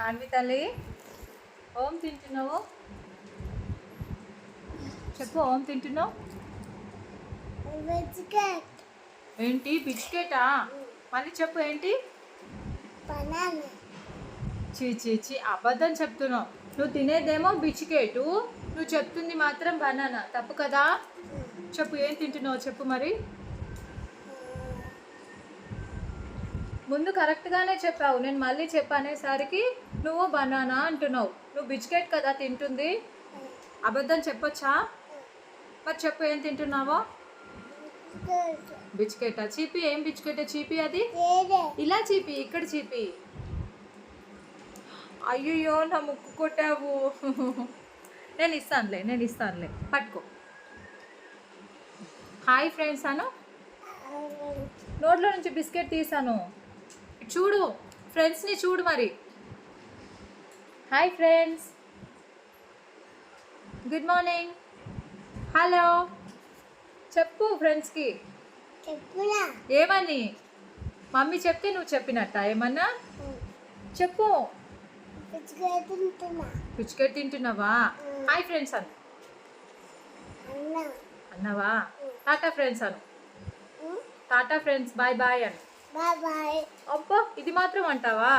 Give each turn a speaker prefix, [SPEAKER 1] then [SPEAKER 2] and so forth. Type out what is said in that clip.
[SPEAKER 1] ఆన్వి తల్లి ఓం తింటున్నావు? చెప్పు ఓం తింటున్నావు? ఏంటి బిస్కెటా? మళ్ళీ చెప్పు ఏంటి?
[SPEAKER 2] బనానా.
[SPEAKER 1] చీ చీ చీ అబద్ధం చెప్తున్నావు. నువ్వు తినేదేమో బిస్కెటు నువ్వు చెప్తుంది మాత్రం బనానా. తప్పు కదా? చెప్పు ఏం తింటున్నావు? చెప్పు మరి. ముందు కరెక్ట్గానే చెప్పావు. నేను మళ్ళీ చెప్పనేసరికి నువ్వు బనానా అంటున్నావు. నువ్వు బిస్కెట్ కదా తింటుంది? అబద్ధం చెప్పొచ్చా? మరి చెప్పు ఏం తింటున్నావో?
[SPEAKER 2] బిస్కెట్?
[SPEAKER 1] చీపి ఏం బిస్కెట్ చీపి అది? ఇలా చీపి ఇక్కడ చీపి. అయ్యయ్యో నా ముక్కు కొట్టావు. నేను ఇస్తానులే నేను ఇస్తానులే. పట్టుకో. హాయ్ ఫ్రెండ్స్ అను. నోట్లో నుంచి బిస్కెట్ తీసాను. చూడు ఫ్రెండ్స్ని చూడు మరి. Hi friends good morning hello చెప్పు ఫ్రెండ్స్కి ఏమని? మమ్మీ చెప్తే నువ్వు చెప్పినట్ట? ఏమన్నా? చెప్పు.
[SPEAKER 2] బిస్కెట్
[SPEAKER 1] తింటున్నావా హాయ్ ఫ్రెండ్స్ అను.
[SPEAKER 2] అన్న.
[SPEAKER 1] అన్నావా? టాటా ఫ్రెండ్స్ అను. టాటా ఫ్రెండ్స్ బాయ్ బాయ్ అను. అబ్బా ఇది మాత్రం అంటావా?